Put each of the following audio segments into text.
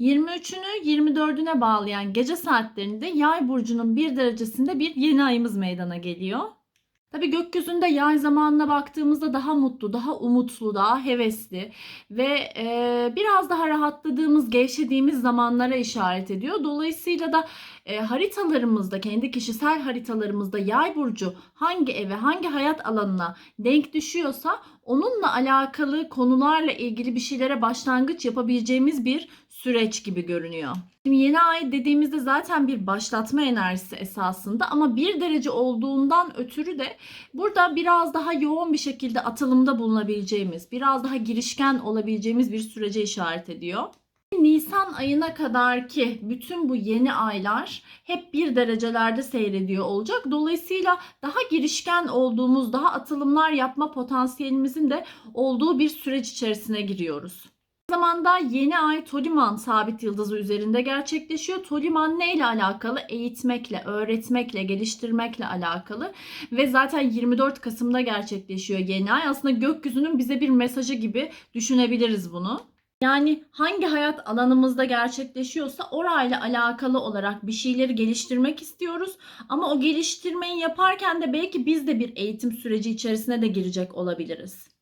23'ünü 24'üne bağlayan gece saatlerinde Yay burcunun bir derecesinde bir yeni ayımız meydana geliyor. Tabii gökyüzünde yay zamanına baktığımızda daha mutlu, daha umutlu, daha hevesli ve e, biraz daha rahatladığımız, gevşediğimiz zamanlara işaret ediyor. Dolayısıyla da e, haritalarımızda, kendi kişisel haritalarımızda yay burcu hangi eve, hangi hayat alanına denk düşüyorsa onunla alakalı konularla ilgili bir şeylere başlangıç yapabileceğimiz bir süreç gibi görünüyor. Şimdi yeni ay dediğimizde zaten bir başlatma enerjisi esasında ama bir derece olduğundan ötürü de burada biraz daha yoğun bir şekilde atılımda bulunabileceğimiz, biraz daha girişken olabileceğimiz bir sürece işaret ediyor. Nisan ayına kadar ki bütün bu yeni aylar hep bir derecelerde seyrediyor olacak. Dolayısıyla daha girişken olduğumuz, daha atılımlar yapma potansiyelimizin de olduğu bir süreç içerisine giriyoruz. Zamanda yeni ay Toliman sabit yıldızı üzerinde gerçekleşiyor. Toliman neyle alakalı? Eğitmekle, öğretmekle, geliştirmekle alakalı ve zaten 24 Kasım'da gerçekleşiyor yeni ay. Aslında gökyüzünün bize bir mesajı gibi düşünebiliriz bunu. Yani hangi hayat alanımızda gerçekleşiyorsa orayla alakalı olarak bir şeyleri geliştirmek istiyoruz. Ama o geliştirmeyi yaparken de belki biz de bir eğitim süreci içerisine de girecek olabiliriz.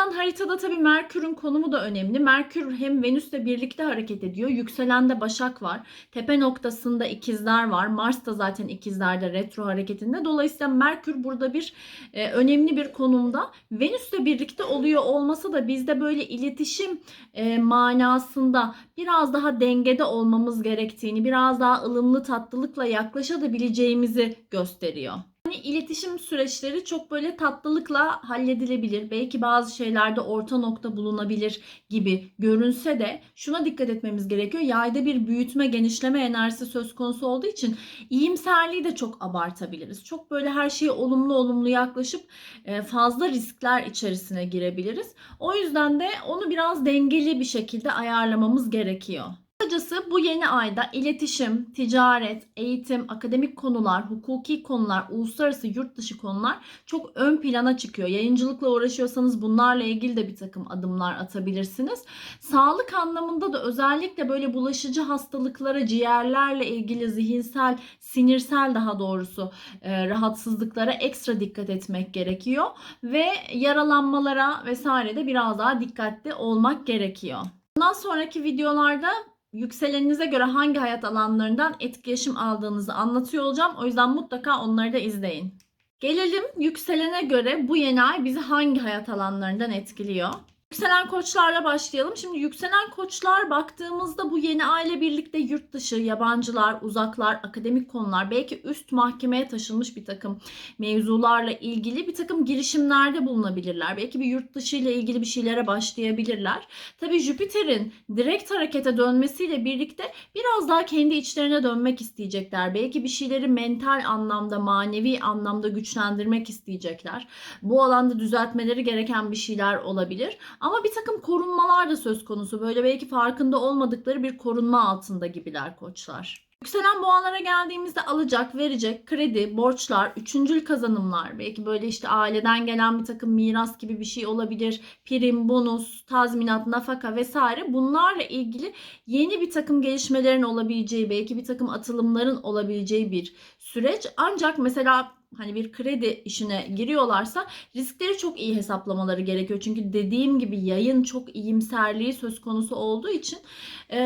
Yandan haritada tabii Merkür'ün konumu da önemli. Merkür hem Venüs'le birlikte hareket ediyor. Yükselende Başak var. Tepe noktasında ikizler var. Mars da zaten ikizlerde retro hareketinde. Dolayısıyla Merkür burada bir e, önemli bir konumda. Venüs'le birlikte oluyor olması da bizde böyle iletişim e, manasında biraz daha dengede olmamız gerektiğini, biraz daha ılımlı tatlılıkla yaklaşabileceğimizi gösteriyor. Hani iletişim süreçleri çok böyle tatlılıkla halledilebilir. Belki bazı şeylerde orta nokta bulunabilir gibi görünse de şuna dikkat etmemiz gerekiyor. Yayda bir büyütme, genişleme enerjisi söz konusu olduğu için iyimserliği de çok abartabiliriz. Çok böyle her şeye olumlu olumlu yaklaşıp e, fazla riskler içerisine girebiliriz. O yüzden de onu biraz dengeli bir şekilde ayarlamamız gerekiyor. Kısacası bu yeni ayda iletişim, ticaret, eğitim, akademik konular, hukuki konular, uluslararası yurt dışı konular çok ön plana çıkıyor. Yayıncılıkla uğraşıyorsanız bunlarla ilgili de bir takım adımlar atabilirsiniz. Sağlık anlamında da özellikle böyle bulaşıcı hastalıklara, ciğerlerle ilgili zihinsel, sinirsel daha doğrusu e, rahatsızlıklara ekstra dikkat etmek gerekiyor. Ve yaralanmalara vesaire de biraz daha dikkatli olmak gerekiyor. Bundan sonraki videolarda yükseleninize göre hangi hayat alanlarından etkileşim aldığınızı anlatıyor olacağım. O yüzden mutlaka onları da izleyin. Gelelim yükselene göre bu yeni ay bizi hangi hayat alanlarından etkiliyor? Yükselen koçlarla başlayalım. Şimdi yükselen koçlar baktığımızda bu yeni aile birlikte yurt dışı, yabancılar, uzaklar, akademik konular, belki üst mahkemeye taşınmış bir takım mevzularla ilgili bir takım girişimlerde bulunabilirler. Belki bir yurt dışı ile ilgili bir şeylere başlayabilirler. Tabii Jüpiter'in direkt harekete dönmesiyle birlikte biraz daha kendi içlerine dönmek isteyecekler. Belki bir şeyleri mental anlamda, manevi anlamda güçlendirmek isteyecekler. Bu alanda düzeltmeleri gereken bir şeyler olabilir. Ama bir takım korunmalar da söz konusu. Böyle belki farkında olmadıkları bir korunma altında gibiler koçlar. Yükselen boğalara geldiğimizde alacak, verecek, kredi, borçlar, üçüncül kazanımlar, belki böyle işte aileden gelen bir takım miras gibi bir şey olabilir, prim, bonus, tazminat, nafaka vesaire bunlarla ilgili yeni bir takım gelişmelerin olabileceği, belki bir takım atılımların olabileceği bir süreç. Ancak mesela hani bir kredi işine giriyorlarsa riskleri çok iyi hesaplamaları gerekiyor. Çünkü dediğim gibi yayın çok iyimserliği söz konusu olduğu için e,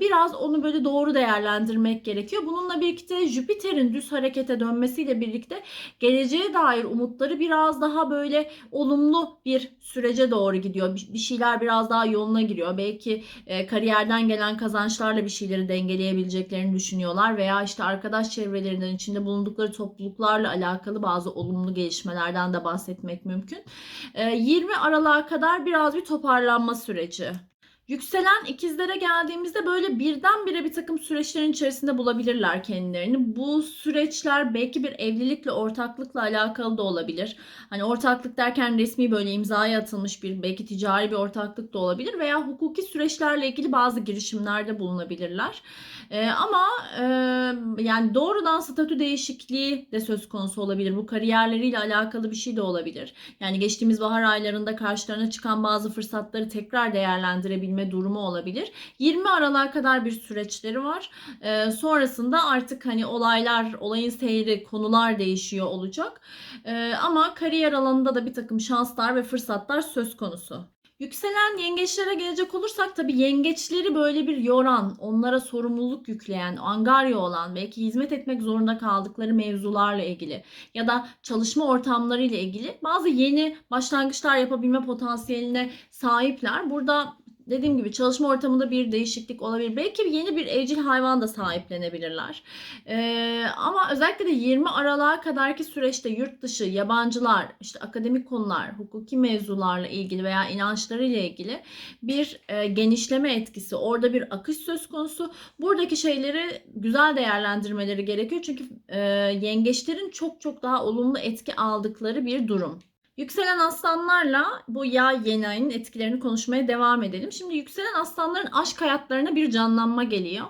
biraz onu böyle doğru değerlendirmek gerekiyor. Bununla birlikte Jüpiter'in düz harekete dönmesiyle birlikte geleceğe dair umutları biraz daha böyle olumlu bir sürece doğru gidiyor. Bir şeyler biraz daha yoluna giriyor. Belki e, kariyerden gelen kazançlarla bir şeyleri dengeleyebileceklerini düşünüyorlar veya işte arkadaş çevrelerinden içinde bulundukları topluluklarla alakalı bazı olumlu gelişmelerden de bahsetmek mümkün. E, 20 Aralık'a kadar biraz bir toparlanma süreci. Yükselen ikizlere geldiğimizde böyle birdenbire bir takım süreçlerin içerisinde bulabilirler kendilerini. Bu süreçler belki bir evlilikle, ortaklıkla alakalı da olabilir. Hani ortaklık derken resmi böyle imzaya atılmış bir belki ticari bir ortaklık da olabilir veya hukuki süreçlerle ilgili bazı girişimlerde bulunabilirler. Ee, ama e, yani doğrudan statü değişikliği de söz konusu olabilir. Bu kariyerleriyle alakalı bir şey de olabilir. Yani geçtiğimiz bahar aylarında karşılarına çıkan bazı fırsatları tekrar değerlendirebilme dönme durumu olabilir. 20 Aralık'a kadar bir süreçleri var. Ee, sonrasında artık hani olaylar, olayın seyri, konular değişiyor olacak. Ee, ama kariyer alanında da bir takım şanslar ve fırsatlar söz konusu. Yükselen yengeçlere gelecek olursak tabii yengeçleri böyle bir yoran, onlara sorumluluk yükleyen, angarya olan, belki hizmet etmek zorunda kaldıkları mevzularla ilgili ya da çalışma ortamları ile ilgili bazı yeni başlangıçlar yapabilme potansiyeline sahipler. Burada dediğim gibi çalışma ortamında bir değişiklik olabilir. Belki yeni bir evcil hayvan da sahiplenebilirler. Ee, ama özellikle de 20 Aralık'a kadarki süreçte yurt dışı, yabancılar, işte akademik konular, hukuki mevzularla ilgili veya inançlarıyla ilgili bir e, genişleme etkisi, orada bir akış söz konusu. Buradaki şeyleri güzel değerlendirmeleri gerekiyor. Çünkü e, yengeçlerin çok çok daha olumlu etki aldıkları bir durum. Yükselen aslanlarla bu yay yeni ayın etkilerini konuşmaya devam edelim. Şimdi yükselen aslanların aşk hayatlarına bir canlanma geliyor.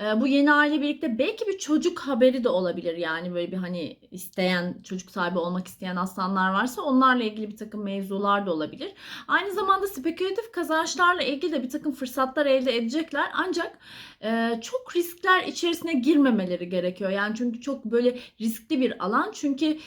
Ee, bu yeni aile birlikte belki bir çocuk haberi de olabilir. Yani böyle bir hani isteyen, çocuk sahibi olmak isteyen aslanlar varsa onlarla ilgili bir takım mevzular da olabilir. Aynı zamanda spekülatif kazançlarla ilgili de bir takım fırsatlar elde edecekler. Ancak çok riskler içerisine girmemeleri gerekiyor. Yani çünkü çok böyle riskli bir alan. Çünkü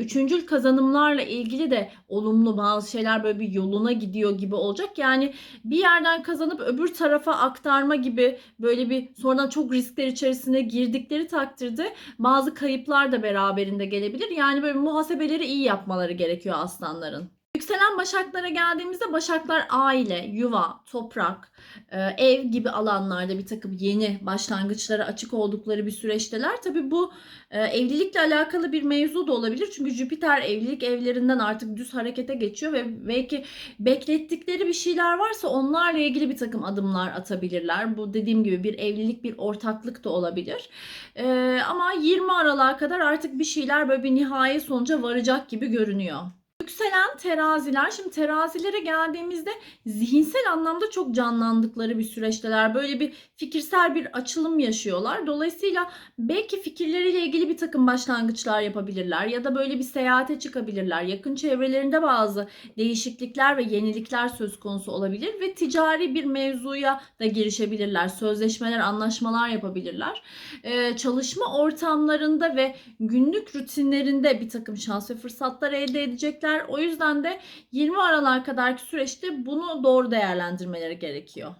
üçüncül kazanımlarla ilgili de olumlu bazı şeyler böyle bir yoluna gidiyor gibi olacak. Yani bir yerden kazanıp öbür tarafa aktarma gibi böyle bir sonradan çok riskler içerisine girdikleri takdirde bazı kayıplar da beraberinde gelebilir. Yani böyle muhasebeleri iyi yapmaları gerekiyor aslanların. Yükselen başaklara geldiğimizde başaklar aile, yuva, toprak, e, ev gibi alanlarda bir takım yeni başlangıçlara açık oldukları bir süreçteler. Tabi bu e, evlilikle alakalı bir mevzu da olabilir. Çünkü Jüpiter evlilik evlerinden artık düz harekete geçiyor ve belki beklettikleri bir şeyler varsa onlarla ilgili bir takım adımlar atabilirler. Bu dediğim gibi bir evlilik, bir ortaklık da olabilir. E, ama 20 Aralık'a kadar artık bir şeyler böyle bir nihai sonuca varacak gibi görünüyor. Yükselen teraziler. Şimdi terazilere geldiğimizde zihinsel anlamda çok canlandıkları bir süreçteler. Böyle bir fikirsel bir açılım yaşıyorlar. Dolayısıyla belki fikirleriyle ilgili bir takım başlangıçlar yapabilirler ya da böyle bir seyahate çıkabilirler. Yakın çevrelerinde bazı değişiklikler ve yenilikler söz konusu olabilir ve ticari bir mevzuya da girişebilirler. Sözleşmeler, anlaşmalar yapabilirler. Ee, çalışma ortamlarında ve günlük rutinlerinde bir takım şans ve fırsatlar elde edecekler. O yüzden de 20 Aralık'a kadarki süreçte bunu doğru değerlendirmeleri gerekiyor.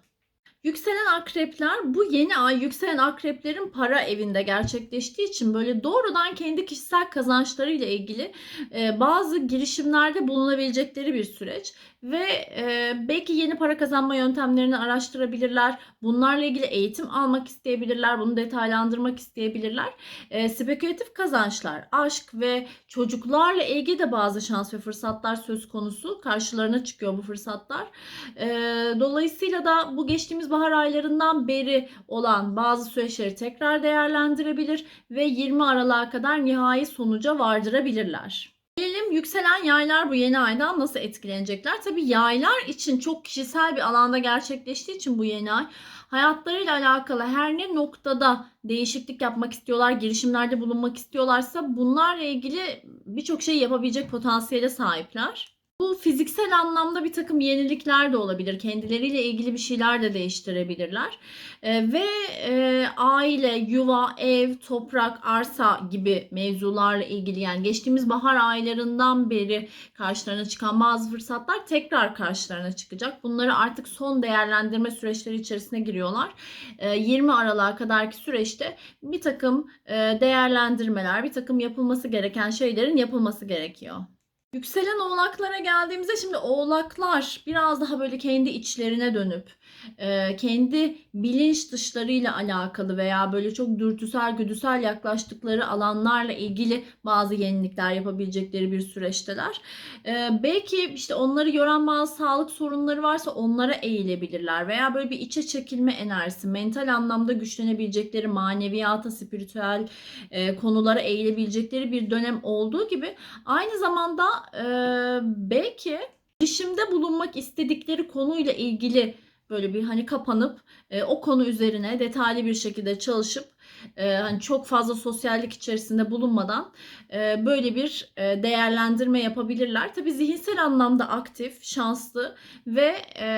Yükselen akrepler bu yeni ay yükselen akreplerin para evinde gerçekleştiği için böyle doğrudan kendi kişisel kazançlarıyla ilgili e, bazı girişimlerde bulunabilecekleri bir süreç ve e, belki yeni para kazanma yöntemlerini araştırabilirler. Bunlarla ilgili eğitim almak isteyebilirler. Bunu detaylandırmak isteyebilirler. E, spekülatif kazançlar, aşk ve çocuklarla ilgili de bazı şans ve fırsatlar söz konusu. Karşılarına çıkıyor bu fırsatlar. E, dolayısıyla da bu geçtiğimiz bahar aylarından beri olan bazı süreçleri tekrar değerlendirebilir ve 20 Aralık'a kadar nihai sonuca vardırabilirler. Gelelim yükselen yaylar bu yeni aydan nasıl etkilenecekler? Tabii yaylar için çok kişisel bir alanda gerçekleştiği için bu yeni ay hayatlarıyla alakalı her ne noktada değişiklik yapmak istiyorlar, girişimlerde bulunmak istiyorlarsa bunlarla ilgili birçok şey yapabilecek potansiyele sahipler. Bu fiziksel anlamda bir takım yenilikler de olabilir. Kendileriyle ilgili bir şeyler de değiştirebilirler. E, ve e, aile, yuva, ev, toprak, arsa gibi mevzularla ilgili yani geçtiğimiz bahar aylarından beri karşılarına çıkan bazı fırsatlar tekrar karşılarına çıkacak. Bunları artık son değerlendirme süreçleri içerisine giriyorlar. E, 20 Aralık'a kadarki süreçte bir takım e, değerlendirmeler, bir takım yapılması gereken şeylerin yapılması gerekiyor. Yükselen oğlaklara geldiğimizde şimdi oğlaklar biraz daha böyle kendi içlerine dönüp e, kendi bilinç dışlarıyla alakalı veya böyle çok dürtüsel güdüsel yaklaştıkları alanlarla ilgili bazı yenilikler yapabilecekleri bir süreçteler. E, belki işte onları yoran bazı sağlık sorunları varsa onlara eğilebilirler veya böyle bir içe çekilme enerjisi, mental anlamda güçlenebilecekleri maneviyata, spiritüel e, konulara eğilebilecekleri bir dönem olduğu gibi aynı zamanda e, belki girişimde bulunmak istedikleri konuyla ilgili böyle bir hani kapanıp e, o konu üzerine detaylı bir şekilde çalışıp e, hani çok fazla sosyallik içerisinde bulunmadan e, böyle bir e, değerlendirme yapabilirler. Tabii zihinsel anlamda aktif, şanslı ve e,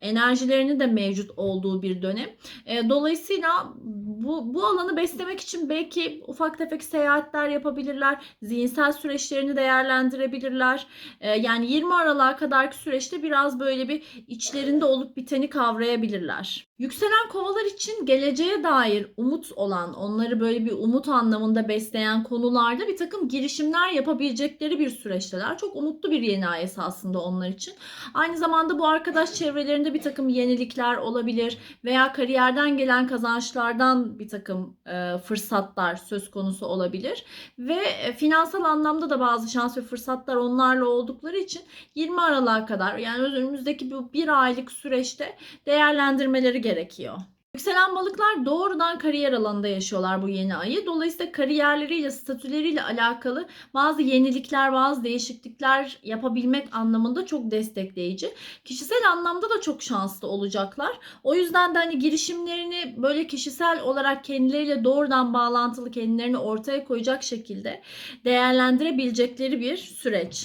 enerjilerinin de mevcut olduğu bir dönem. E, dolayısıyla bu, bu alanı beslemek için belki ufak tefek seyahatler yapabilirler. Zihinsel süreçlerini değerlendirebilirler. E, yani 20 Aralık'a kadarki süreçte biraz böyle bir içlerinde olup biteni kavrayabilirler. Yükselen kovalar için geleceğe dair umut olan, onları böyle bir umut anlamında besleyen konularda bir takım girişimler yapabilecekleri bir süreçteler. Çok umutlu bir yeni ay esasında onlar için. Aynı zamanda bu arkadaş çevrelerinde bir takım yenilikler olabilir veya kariyerden gelen kazançlardan bir takım e, fırsatlar söz konusu olabilir. Ve e, finansal anlamda da bazı şans ve fırsatlar onlarla oldukları için 20 Aralık'a kadar yani önümüzdeki bu bir aylık süreçte değerlendirmeleri gerekiyor. Yükselen balıklar doğrudan kariyer alanında yaşıyorlar bu yeni ayı. Dolayısıyla kariyerleriyle, statüleriyle alakalı bazı yenilikler, bazı değişiklikler yapabilmek anlamında çok destekleyici. Kişisel anlamda da çok şanslı olacaklar. O yüzden de hani girişimlerini böyle kişisel olarak kendileriyle doğrudan bağlantılı kendilerini ortaya koyacak şekilde değerlendirebilecekleri bir süreç.